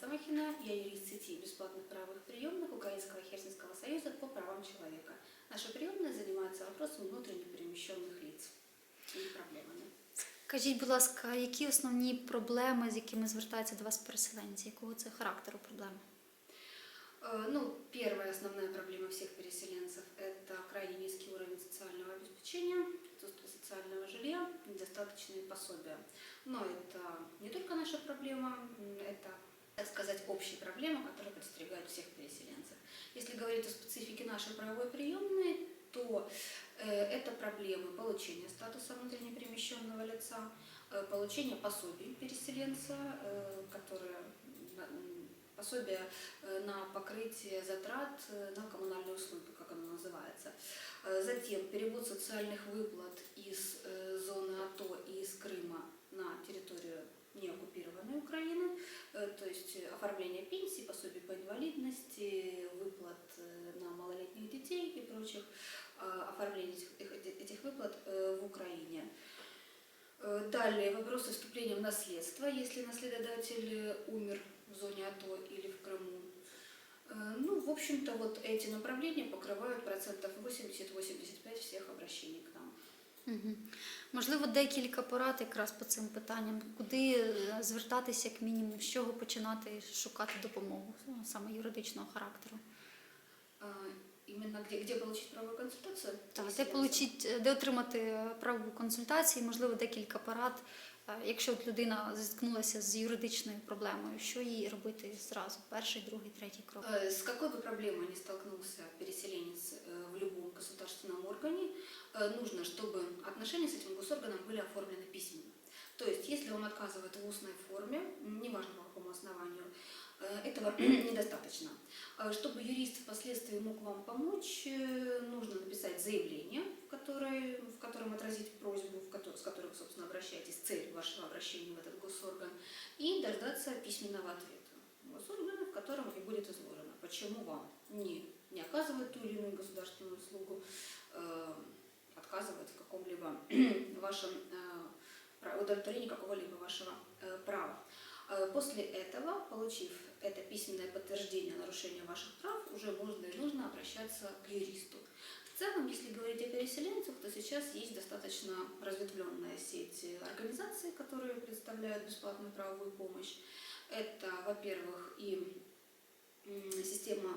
Самохина, я юрист сети бесплатных правовых приемных Украинского Хельсинского союза по правам человека. Наша приемная занимается вопросом внутренне перемещенных лиц и их проблемами. Кажіть, будь ласка, які основні проблеми, з якими звертаються до вас переселенці? Якого це характеру проблеми? Э, Ну, первая основная проблема всех переселенцев – это крайне низкий уровень социального обеспечения, отсутствие социального жилья, недостаточные пособия. Но это не только наша проблема, м, это, так сказать, общая проблема, которая подстерегает всех переселенцев. Если говорить о специфике нашей правовой приемной, то э, это проблемы получения статуса внутренне перемещенного лица, э, получения пособий переселенца, э, которые пособие на покрытие затрат на коммунальные услуги, как оно называется. Затем перевод социальных выплат из зоны АТО и из Крыма на территорию неоккупированной Украины, то есть э, оформление пенсий, пособий по инвалидности, выплат э, на малолетних детей и прочих, э, оформление этих, этих- выплат э, в Украине. Э, Далее вопросы вступления в наследство, если наследодатель э, умер в зоне АТО или в Крыму. Э, Ну, в общем-то, вот эти направления покрывают процентов 80-85 всех обращений к нам. Угу. Можливо, декілька порад якраз по цим питанням, куди е, звертатися як мінімум, з чого починати шукати допомогу, ну, саме юридичного характеру. А, Именно где, где получить правовую консультацию? Так, де, Переселенцам? получить, е, де отримати правову консультацію, можливо, декілька порад. Е, Якщо от людина зіткнулася з юридичною проблемою, що їй робити зразу? Перший, другий, третій крок. Э, С какой бы проблемой ни столкнулся переселенец э, в любом государственном органе, э, Нужно, чтобы отношения с этим госорганом были оформлены письменно. То есть, если он отказывает в устной форме, неважно по какому основанию, э, этого недостаточно. Э, Чтобы юрист впоследствии мог вам помочь, э, нужно написать заявление, в, которой, в котором отразить просьбу, в ко- с которой вы, собственно, обращаетесь, цель вашего обращения в этот госорган, и дождаться письменного ответа госоргана, в котором и будет изложено, почему вам не, не оказывают ту или иную государственную услугу, отказывают в каком-либо вашем э, удовлетворении какого-либо вашего э, права. Э, После этого, получив это письменное подтверждение нарушения ваших прав, уже можно и нужно обращаться к юристу. В целом, если говорить о переселенцах, то сейчас есть достаточно разветвленная сеть организаций, которые представляют бесплатную правовую помощь. Это, во-первых, и система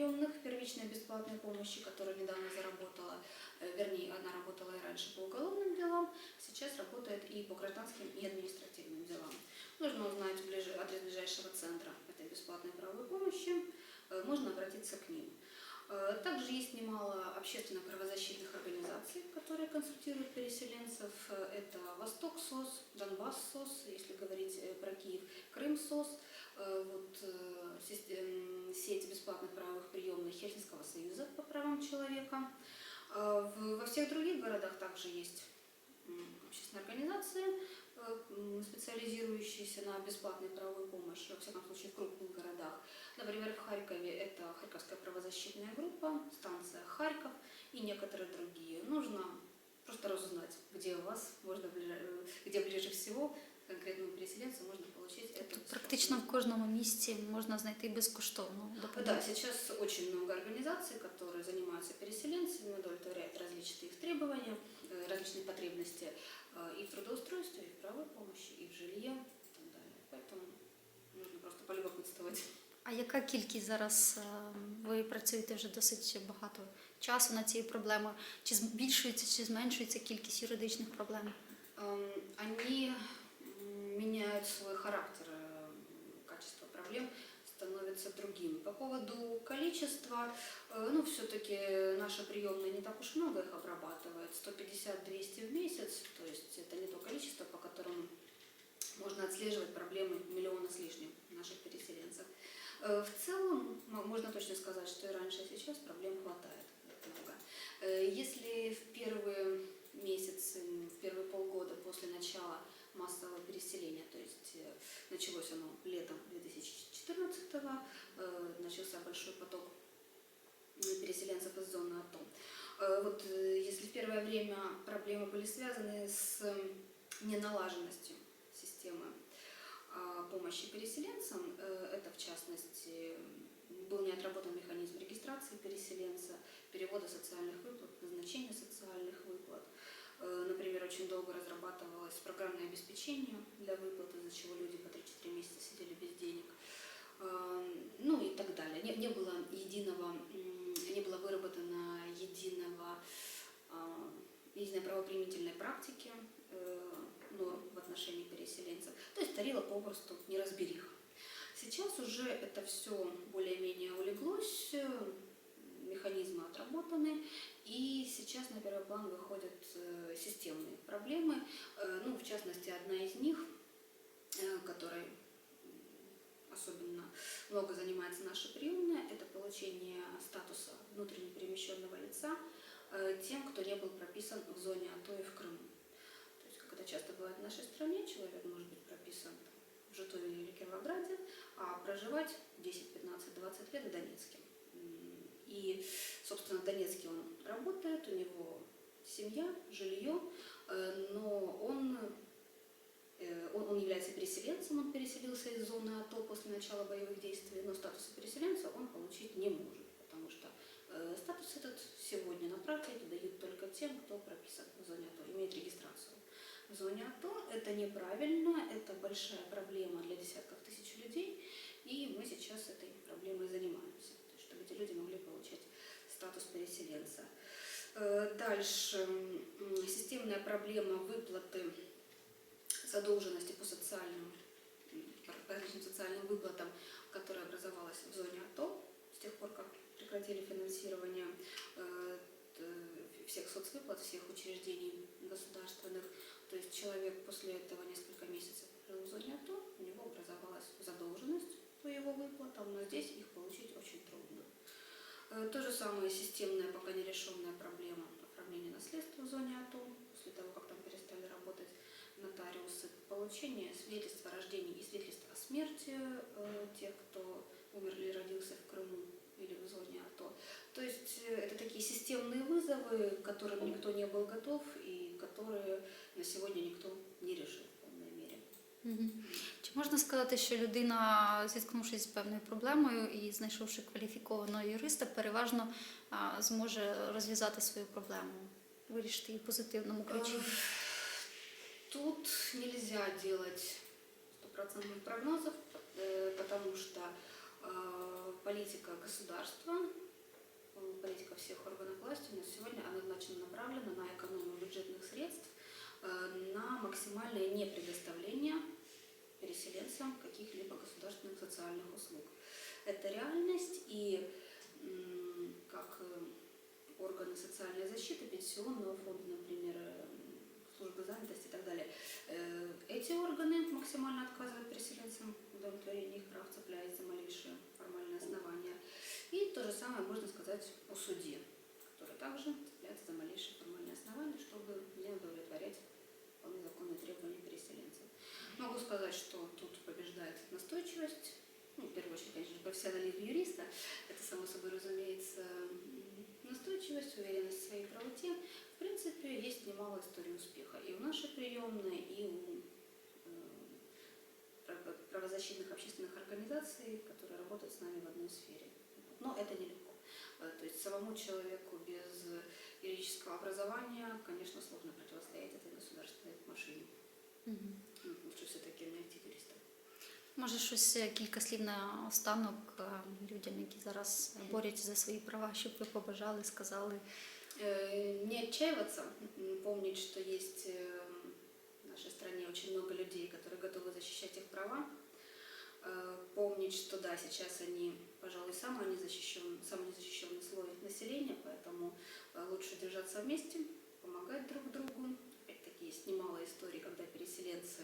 приемных первичной бесплатной помощи, которая недавно заработала, э, вернее, она работала и раньше по уголовным делам, сейчас работает и по гражданским и административным делам. Нужно узнать ближе, адрес ближайшего центра этой бесплатной правовой помощи, э, можно обратиться к ним. Э, Также есть немало общественно-правозащитных организаций, которые консультируют переселенцев. Э, Это Восток СОС, Донбасс СОС, если говорить э, про Киев, Крым СОС, э, вот, сеть бесплатных правовых приемных Хельсинского союза по правам человека. В- Во всех других городах также есть общественные организации, специализирующиеся на бесплатной правовой помощи, во всяком случае в крупных городах. Например, в Харькове это Харьковская правозащитная группа, станция Харьков и некоторые другие. Нужно просто разузнать, где у вас можно, э, где ближе всего конкретному переселенцу можно получить практично в кожному місці можна знайти безкоштовну допомогу. Да, сейчас очень много организаций, которые занимаются переселенцами, удовлетворяют различные их требования, э, различные потребности э, и в трудоустройстве, и в правовой помощи, и в жилье и так далее. Поэтому нужно просто полюбопытствовать. А яка кількість зараз е, ви працюєте вже досить багато часу над цією проблемою? Чи збільшується, чи зменшується кількість юридичних проблем? Эм, Они м, меняют свой характер, э, качество Проблем становится другим. По поводу количества, э, ну, все-таки наша приемная не так уж много их обрабатывает, 150-200 в месяц, то есть это не то количество, по которому можно отслеживать проблемы миллиона с лишним наших переселенцев. Э, В целом, можно точно сказать, что и раньше, и сейчас проблем хватает много. Э, Если в первые месяцы, в первые полгода массового переселения, то есть э, началось оно летом 2014 э, начался большой поток переселенцев из зоны АТО. Э, Вот если в первое время проблемы были связаны с неналаженностью системы помощи переселенцам. Это, в частности, был не отработан механизм регистрации переселенца, перевода социальных выплат, назначения социальных выплат. Э, Например, очень долго разрабатывалось программное обеспечение для выплат, из-за чего люди по 3-4 месяца сидели без денег. Э, Ну и так далее. Не, не было единого, не было выработано единого, а, единой правоприменительной практики э, норм в отношении переселенцев. То есть царила попросту неразбериха. Сейчас уже это все более-менее улеглось, э, механизмы отработаны, на первый план выходят э, системные проблемы. Э, Ну, в частности, одна из них, э, которой особенно много занимается наша приемная, это получение статуса внутренне перемещенного лица тем, кто не был прописан в зоне АТО и в Крыму. То есть, как это часто бывает в нашей стране, человек может быть прописан в Житомире или Кировограде, а проживать 10, 15, 20 лет в Донецке. И, собственно, в Донецке он работает, у него семья, жилье, э, но он, э, он, он является переселенцем, он переселился из зоны АТО после начала боевых действий, но статуса переселенца он получить не может, потому что э, статус этот сегодня на практике дают только тем, кто прописан в зоне АТО, имеет регистрацию. В зоне АТО это неправильно, это большая проблема для десятков тысяч людей, и мы сейчас этой проблемой занимаемся, то есть, чтобы эти люди могли получать статус переселенца. Э, Дальше системная проблема выплаты задолженности по социальным, по различным социальным выплатам, которая образовалась в зоне АТО с тех пор, как прекратили финансирование э, всех соцвыплат, всех учреждений государственных. То есть человек после этого несколько месяцев жил в зоне АТО, у него образовалась задолженность по его выплатам, но здесь их получить очень трудно. Э, То же самое системная, пока не решенная проблема оформления наследства в зоне АТО, после того, как там перестали работать нотариусы, получение свидетельства о рождении и свидетельства о смерти э, тех, кто умер или родился в Крыму или в зоне АТО. То есть э, это такие системные вызовы, к которым никто не был готов и которые на сегодня никто не решил в полной мере. Мгм. Чи можна сказати, що людина, зіткнувшись з певною проблемою і знайшовши кваліфікованого юриста, переважно а, зможе розв'язати свою проблему, вирішити її в позитивному ключі? Э, Тут нельзя делать стопроцентных прогнозов, э, потому что э, политика государства, э, политика всех органов власти у нас сегодня однозначно направлена на экономию бюджетных средств, э, на максимальное непредоставление переселенцам каких-либо государственных социальных услуг. Это реальность, и как э, органы социальной защиты, пенсионного фонда, например, э, службы занятости и так далее, э, эти органы максимально отказывают переселенцам в их прав, цепляясь за малейшие формальные основания. И то же самое можно сказать о суде, который также цепляется за малейшие формальные основания, чтобы не удовлетворять вполне законные требования переселенцев. Могу сказать, что тут побеждает настойчивость, ну, в первую очередь, конечно, профессионализм юриста, это само собой разумеется настойчивость, уверенность в своей правоте. В принципе, есть немало историй успеха и у нашей приемной, и у э, право- правозащитных общественных организаций, которые работают с нами в одной сфере. Но это нелегко. Э, То есть самому человеку без юридического образования, конечно, сложно противостоять этой государственной машине. Ну, Лучше все-таки найти юриста. Може, щось е, кілька слів на останок е, людям, які зараз борються за свої права, щоб ви побажали, сказали. Э, Не отчаиваться, м, помнить, что есть э, в нашей стране очень много людей, которые готовы защищать их права. Э, Помнить, что да, сейчас они, пожалуй, самый незащищен, самый незащищенный слой населения, поэтому э, лучше держаться вместе, помогать друг другу. Опять-таки есть немало историй, когда переселенцы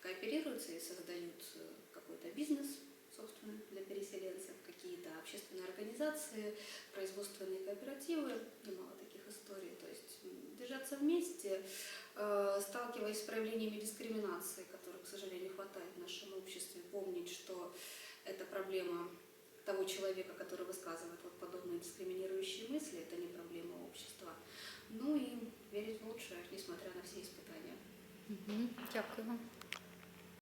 кооперируются и создают э, какой-то бизнес, собственно, для переселенцев, какие-то общественные организации, производственные кооперативы, немало таких историй. То есть держаться вместе, э, сталкиваясь с проявлениями дискриминации, которых, к сожалению, хватает в нашем обществе, помнить, что это проблема того человека, который высказывает вот подобные дискриминирующие мысли, это не проблема общества. Ну и верить в лучшее, несмотря на все испытания. Мгм. Дякую вам.